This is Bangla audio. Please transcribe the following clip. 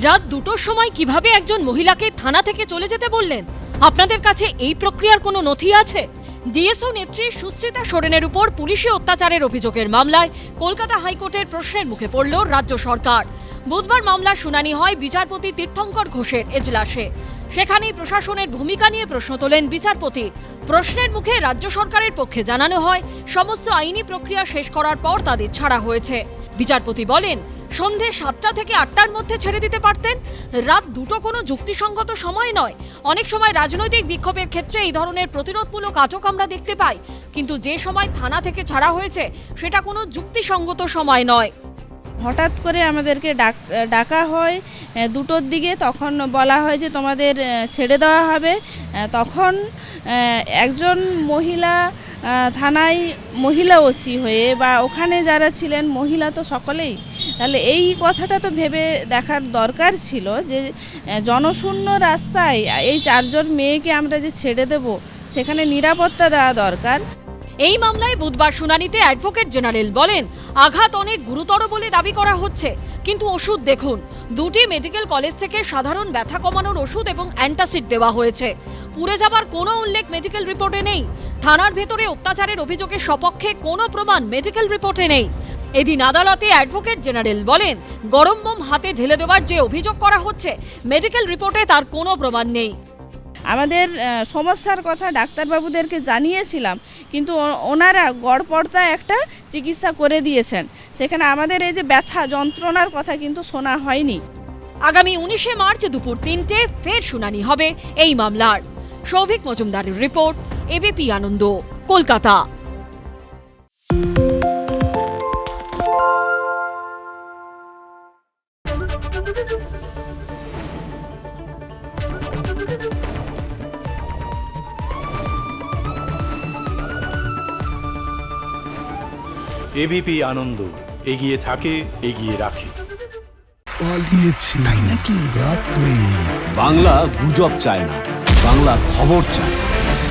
রাত দুটোর সময় কীভাবে একজন মহিলাকে থানা থেকে চলে যেতে বললেন? আপনাদের কাছে এই প্রক্রিয়ার কোনো নথি আছে? ডিএসও নেত্রী সুশ্রিতা সোরেনের উপর পুলিশি অত্যাচারের অভিযোগের মামলায় কলকাতা হাইকোর্টের প্রশ্নের মুখে পড়ল রাজ্য সরকার। বুধবার মামলার শুনানি হয় বিচারপতি তীর্থঙ্কর ঘোষের এজলাসে। সেখানেই প্রশাসনের ভূমিকা নিয়ে প্রশ্ন তোলেন বিচারপতি। প্রশ্নের মুখে রাজ্য সরকারের পক্ষে জানানো হয়, সমস্ত আইনি প্রক্রিয়া শেষ করার পর তাদের ছাড়া হয়েছে। বিচারপতি বলেন সন্ধে সাতটা থেকে আটটার মধ্যে ছেড়ে দিতে পারতেন। রাত দুটো কোনো যুক্তিসঙ্গত সময় নয়। অনেক সময় রাজনৈতিক বিক্ষোভের ক্ষেত্রে এই ধরনের প্রতিরোধমূলক আটক আমরা দেখতে পাই। কিন্তু যে সময় থানা থেকে ছাড়া হয়েছে, সেটা কোনো যুক্তিসঙ্গত সময় নয়। হঠাৎ করে আমাদেরকে ডাক, ডাকা হয় দুটোর দিকে। তখন বলা হয় যে, তোমাদের ছেড়ে দেওয়া হবে। তখন একজন মহিলা থানায় মহিলা ওসি হয়ে বা ওখানে যারা ছিলেন মহিলা তো সকলেই, তাহলে এই কথাটা তো ভেবে দেখার দরকার ছিল যে জনশূন্য রাস্তায় এই চারজন মেয়েকে আমরা যে ছেড়ে দেব, সেখানে নিরাপত্তা দেওয়া দরকার। এই মামলায় বুধবার শুনানিতে অ্যাডভোকেট জেনারেল বলেন, আঘাত অনেক গুরুতর বলে দাবি করা হচ্ছে। কিন্তু ওষুধ দেখুন, দুটি মেডিকেল কলেজ থেকে সাধারণ ব্যথা কমানোর ওষুধ এবং অ্যান্টাসিড দেওয়া হয়েছে। পুড়ে যাবার কোনো উল্লেখ মেডিকেল রিপোর্টে নেই। থানার ভেতরে অত্যাচারের অভিযোগের সপক্ষে কোনো প্রমাণ মেডিকেল রিপোর্টে নেই। এদিন আদালতে অ্যাডভোকেট জেনারেল বলেন গরম মোম হাতে ঢেলে দেওয়ার যে অভিযোগ করা হচ্ছে মেডিকেল রিপোর্টে তার কোনো প্রমাণ নেই। আমাদের সমস্যার কথা ডাক্তারবাবুদেরকে জানিয়েছিলাম কিন্তু ওনারা গড়পড়তা একটা চিকিৎসা করে দিয়েছেন। সেখানে আমাদের এই যে ব্যথা যন্ত্রণার কথা কিন্তু শোনা হয়নি। আগামী উনিশে মার্চ দুপুর তিনটে ফের শুনানি হবে এই মামলার। Souvik Majumdar report ABP Ananda Kolkata. ABP Ananda এগিয়ে থাকে এগিয়ে রাখে। পালিয়েছে নাকি রাত্রে? বাংলা গুজব চায় না বাংলা খবর চায়।